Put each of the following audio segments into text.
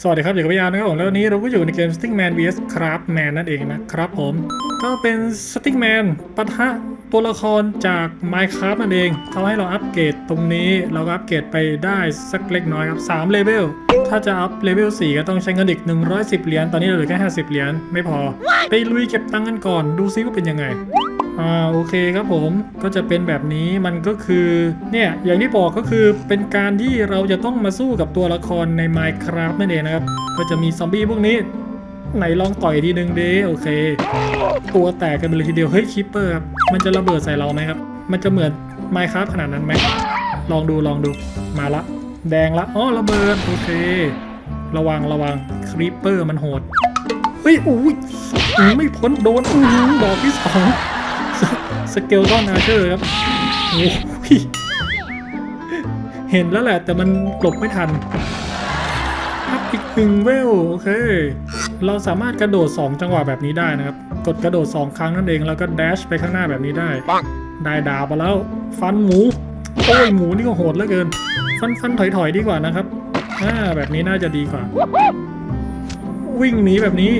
สวัสดีครับอยู่กับพี่ยาวนะครับผมแล้ววันนี้เราก็อยู่ในเกม Stickman vs Craftman นั่นเองนะครับผม ก็เป็น Stickman ปะทะตัวละครจาก Minecraft นั่นเองเขาให้เราอัปเกรดตรงนี้เราก็อัปเกรดไปได้สักเล็กน้อยครับ3เลเวลถ้าจะอัพเลเวล4 ก็ต้องใช้เงินอีก 110 เหรียญตอนนี้เราเหลือแค่ 50 เหรียญไม่พอ ไปลุยเก็บตังค์กันก่อนดูซิว่าเป็นยังไง อ่าโอเคครับผมก็จะเป็นแบบนี้มันก็คือเนี่ยอย่างที่บอกก็คือเป็นการที่เราจะต้องมาสู้กับตัวละครใน Minecraft นั่นเองนะครับ ก็จะมีซอมบี้พวกนี้ ไหนลองต่อยทีหนึ่งเด้โอเค ตัวแตกกันไปเลยทีเดียวเฮ้ยคิปเปอร์ครับมันจะระเบิดใส่เราไหมครับ มันจะเหมือน Minecraft ขนาดนั้นไหมลองดูลองดูมาละ แดงละอ๋อระเบิดโอเค ระวังระวังคริปเปอร์มันโหดเฮ้ยอุ้ยอื้อไม่พ้นโดนอื้ดอกที่สอง สสเกลต้อนอาเชอร์ครับโอ้ยเห็นแล้วแหละแต่มันหลบไม่ทันอัพอีกหนึ่งเวลโอเค เราสามารถกระโดด 2 จังหวะแบบนี้ได้นะครับ กดกระโดด 2 ครั้งนั่นเองแล้วก็แดชไปข้างหน้าแบบนี้ได้ได้ดาบมาแล้ว ฟันหมู โอ้ยหมูนี่ก็โหดเหลือเกิน ฟันฟันถอยถอยๆดีกว่านะครับอ่าแบบนี้น่าจะดีกว่า วิ่งหนีแบบนี้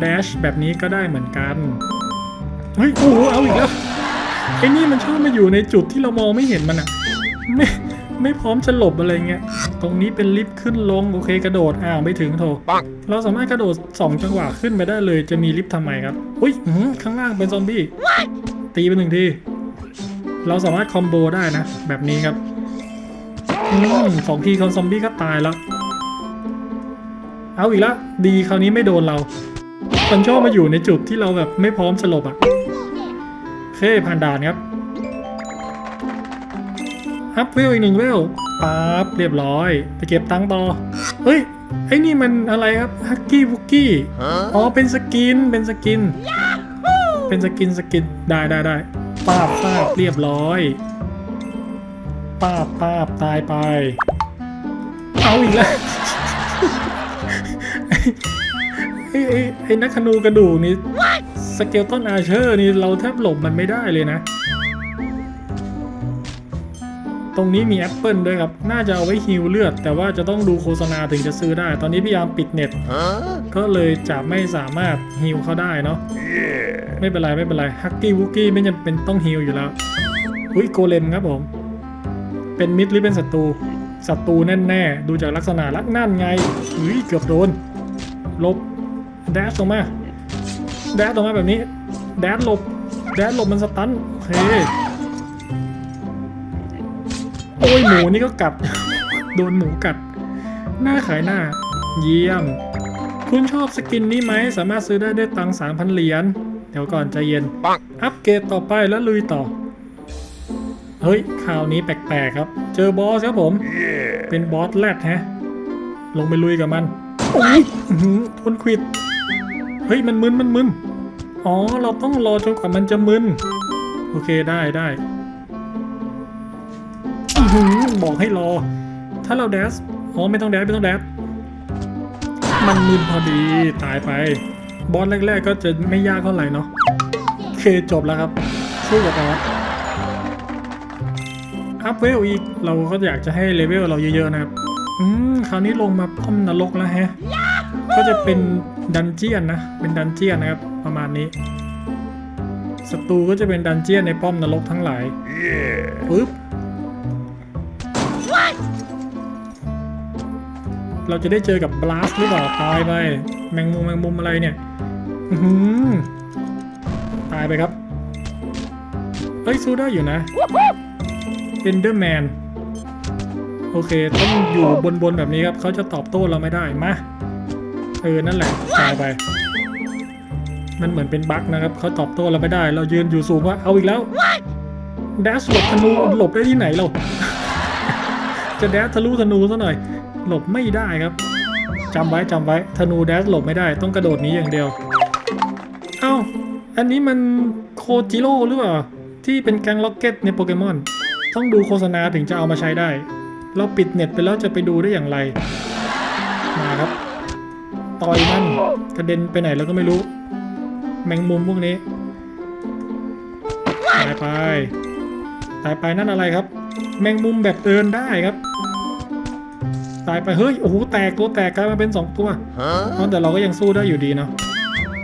แดชแบบนี้ก็ได้เหมือนกัน เฮ้ยโอ้โหเอาอีกแล้วไอ้นี่มันชอบมาอยู่ในจุดที่เรามองไม่เห็นมันอะไม่ไม่พร้อมจะหลบอะไรเงี้ย ตรงนี้เป็นลิฟต์ขึ้นลงโอเคกระโดดอ้าวไม่ถึงโถเราสามารถกระโดด 2 จังหวะขึ้นไปได้เลยจะมีลิฟต์ทำไมครับอุ้ยข้างล่างเป็นซอมบี้ตีไปหนึ่งทีเราสามารถคอมโบได้นะ แบบนี้ครับอืมสองทีคอนซอมบี้ก็ตายแล้ว เอาอีกแล้วดีคราวนี้ไม่โดนเรามันชอบมาอยู่ในจุดที่เราแบบไม่พร้อมสลบอะ เคผ่านด่านครับอัพเวลอีกหนึ่งเวลปั๊บเรียบร้อย ไปเก็บตังค์ต่อ เฮ้ย ไอ้นี่มันอะไรครับฮักกี้บุกกี้อ๋อเป็นสกินเป็นสกิน เป็นสกินสกินได้ได้ได้ป้าบป้าบเรียบร้อยป้าบป้าบตายไป เอาอีกแล้วไอ้ไอ้ไอ้นักธนูกระดูกนี่ สเกลต้นอาเชอร์นี่เราแทบหลบมันไม่ได้เลยนะ ตรงนี้มีแอปเปิลด้วยครับ น่าจะเอาไว้ฮิวเลือด แต่ว่าจะต้องดูโฆษณาถึงจะซื้อได้ ตอนนี้พยายามปิดเน็ต ก็เลยจะไม่สามารถฮิวเขาได้เนาะ ไม่เป็นไรไม่เป็นไร ฮักกี้วุกกี้ไม่จำเป็นต้องฮิวอยู่แล้วอุ้ยโกเลมครับผม เป็นมิดหรือเป็นศัตรู ศัตรูแน่ๆ ดูจากลักษณะลักนั่นไงเฮ้ยเกือบโดน ลบ แดชลงมา แดชลงมาแบบนี้ แดชหลบ แดชหลบมันสตันโอเคโอ้ยหมูนี่ก็กัด โดนหมูกัด หน้าขายหน้า เยี่ยม คุณชอบสกินนี้ไหม สามารถซื้อได้ด้วยตังค์3,000เหรียญ เดี๋ยวก่อนใจเย็น อัปเกรดต่อไปแล้วลุยต่อ เฮ้ยข่าวนี้แปลกๆครับ เจอบอสครับผม เป็นบอสแรดแฮะ ลงไปลุยกับมัน โอ้ยอื้อหือทนควิด เฮ้ยมันมึนมันมึนอ๋อเราต้องรอจนกว่ามันจะมึนโอเคได้ได้อื้อหือบอกให้รอ ถ้าเราแดสอ๋อไม่ต้องแดสไม่ต้องแดสมันมึนพอดีตายไป บอสแรก ๆ ก็จะไม่ยากเท่าไหร่เนาะโอเคจบแล้วครับสู้กับบอสอัพเวลอีกเราก็อยากจะให้เลเวลเราเยอะๆนะครับ อืม คราวนี้ลงมาป้อมนรกแล้วแฮะ ก็จะเป็นดันเจียนนะ เป็นดันเจียนนะครับ ประมาณนี้ ศัตรูก็จะเป็นดันเจียนในป้อมนรกทั้งหลายปึ๊บเราจะได้เจอกับบลาสหรือเปล่าตายไป แมงมุมแมงมุมอะไรเนี่ยอื้อหือตายไปครับเฮ้ยสู้ได้อยู่นะเอนเดอร์แมนโอเค ต้องอยู่บนบนๆแบบนี้ครับ เขาจะตอบโต้เราไม่ได้ มาเอ อนั่นแหละตายไป มันเหมือนเป็นบั๊กนะครับเขาตอบโต้เราไม่ได้ เรายืนอยู่สูงว่าเอาอีกแล้วแดชหลบธนูหลบได้ที่ไหนเราจะแดชทะลุธนูซะหน่อย หลบไม่ได้ครับจำไว้จำไว้ธนูแดชหลบไม่ได้ต้องกระโดดหนี้อย่างเดียวเอ้าอันนี้มันโคจิโร่หรือเปล่าที่เป็นแกงล็อกเก็ตในโปเกมอน ต้องดูโฆษณาถึงจะเอามาใช้ได้ เราปิดเน็ตไปแล้วจะไปดูได้อย่างไร มาครับ ต่อยมันกระเด็นไปไหนแล้วก็ไม่รู้ แมงมุมพวกนี้ตายไปตายไปนั่นอะไรครับ แมงมุมแบบเดินได้ครับ ตายไปเฮ้ยโอ้โหแตกตัวแตกกลายมาเป็นสองตัวอ๋อแต่เราก็ยังสู้ได้อยู่ดีเนาะ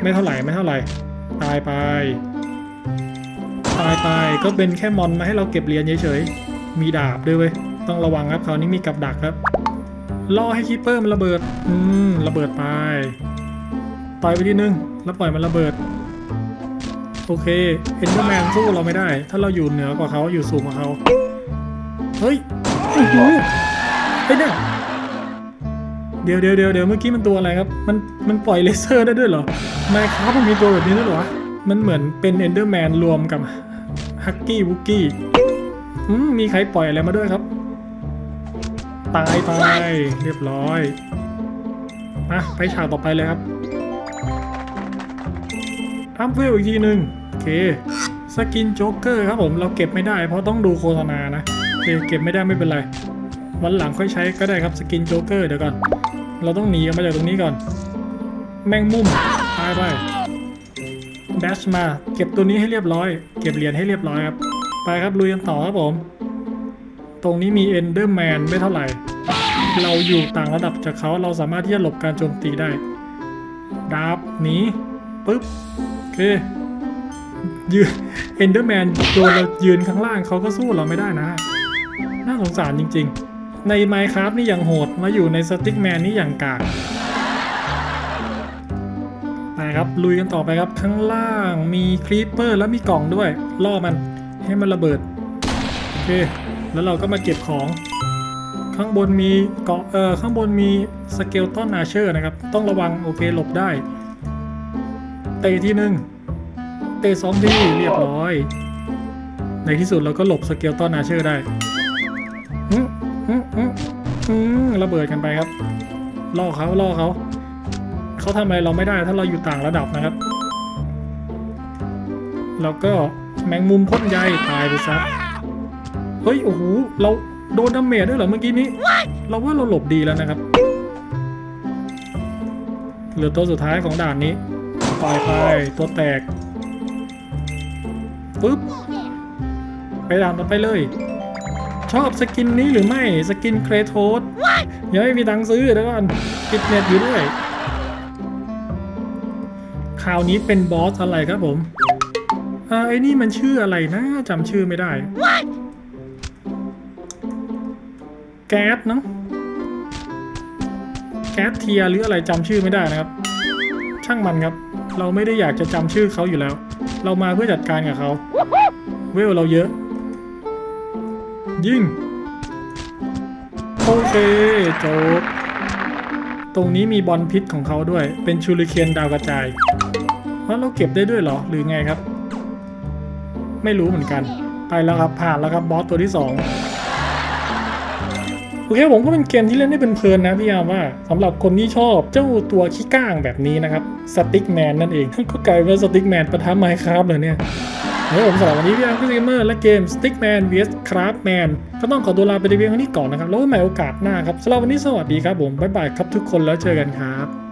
ไม่เท่าไหร่ไม่เท่าไหร่ ตายไป ตายไปก็เป็นแค่มอนมาให้เราเก็บเหรียญเฉยๆมีดาบด้วยเว้ยต้องระวังครับคราวนี้มีกับดักครับ ล่อให้คีปเปอร์มันระเบิด อืม ระเบิดไปต่อยไปทีนึง แล้วปล่อยมันระเบิด โอเคเอ็นเดอร์แมนสู้เราไม่ได้ ถ้าเราอยู่เหนือกว่าเขาอยู่สูงกว่าเขา เฮ้ยอื้อหือไอ้เนี่ยเดี๋ยวเดี๋ยวเดี๋ยวเดี๋ยวเมื่อกี้มันตัวอะไรครับ มันมันปล่อยเลเซอร์ได้ด้วยเหรอไมครับมันมีตัวแบบนี้ด้วยเหรอ มันเหมือนเป็นเอนเดอร์แมนรวมกับฮักกี้วุกกี้อืมมีใครปล่อยอะไรมาด้วยครับ ตายไปเรียบร้อยมาไปฉากต่อไปเลยครับอัพเวลอีกทีหนึ่งโอเคสกินโจ๊กเกอร์ครับผมเราเก็บไม่ได้เพราะต้องดูโฆษณานะโอเคเก็บไม่ได้ไม่เป็นไร วันหลังค่อยใช้ก็ได้ครับสกินโจ๊กเกอร์เดี๋ยวก่อน เราต้องหนีกันมาจากตรงนี้ก่อน แมงมุมตายไปแดชมา เก็บตัวนี้ให้เรียบร้อย เก็บเหรียญให้เรียบร้อยครับ ไปครับลุยกันต่อครับผม ตรงนี้มีเอนเดอร์แมนไม่เท่าไหร่ เราอยู่ต่างระดับจากเขาเราสามารถที่จะหลบการโจมตีได้ดาบหนีปึ๊บโอเคยืนเอนเดอร์แมนโดนเรายืนข้างล่างเขาก็สู้เราไม่ได้นะ น่าสงสารจริง ๆ ใน Minecraft นี่อย่างโหดมาอยู่ในสติ๊กแมนนี่อย่างกากไปครับลุยกันต่อไปครับข้างล่างมีครีปเปอร์แล้วมีกล่องด้วยล่อมันให้มันระเบิดโอเค แล้วเราก็มาเก็บของ ข้างบนมีเกาะเออข้างบนมีสเกลตันอาเชอร์นะครับ ต้องระวังโอเคหลบได้ เตะทีหนึ่งเตะสองทีเรียบร้อย ในที่สุดเราก็หลบสเกลตันอาเชอร์ได้อืมอืมอืมอืมระเบิดกันไปครับล่อเขาล่อเขาเขาทำอะไรเราไม่ได้ถ้าเราอยู่ต่างระดับนะครับ แล้วก็แมงมุมพ่นใยตายไปซะ เฮ้ย โอ้โห เราโดนดาเมจด้วยเหรอเมื่อกี้นี้ เราว่าเราหลบดีแล้วนะครับ เหลือตัวสุดท้ายของด่านนี้ปล่อยไปตัวแตก ปึ๊บ ไปด่านต่อไปเลย ชอบสกินนี้หรือไม่ สกินเครโทสยังไม่มีตังค์ซื้อเดี๋ยวก่อนปิดเน็ตอยู่ด้วย คราวนี้เป็นบอสอะไรครับผมอ่าไอ้นี่มันชื่ออะไรนะจำชื่อไม่ได้ แก๊สเนอะแก๊สเทียหรืออะไรจำชื่อไม่ได้นะครับ ช่างมันครับ เราไม่ได้อยากจะจำชื่อเขาอยู่แล้ว เรามาเพื่อจัดการกับเขาเวลเราเยอะ ยิ่งโอเคจบตรงนี้มีบอลพิษของเขาด้วย เป็นชูริเคนดาวกระจายแล้วเราเก็บได้ด้วยเหรอ หรือไงครับ ไม่รู้เหมือนกัน ไปแล้วครับผ่านแล้วครับบอสตัวที่สอง อเคผมก็เป็นเกมที่เล่นได้เป็นเพลินนะพี่ยามว่าสำหรับคนที่ชอบเจ้าตัวขี้ก้างแบบนี้นะครับสติ๊กแมนนั่นเองก็กลายเป็นสติ๊กแมนประทะไมครับเลยเนี่ยเฮ้ยผมสำหรับวันนี้พี่ยามก็เกมเมอร์และเกม Stickman vs Craftman ก็ต้องขอตัวลาไปในเพียงเท่านี้ก่อนนะครับ แล้วไว้ใหม่โอกาสหน้าครับสำหรับวันนี้สวัสดีครับผม บ๊ายบายครับทุกคนแล้วเจอกันครับ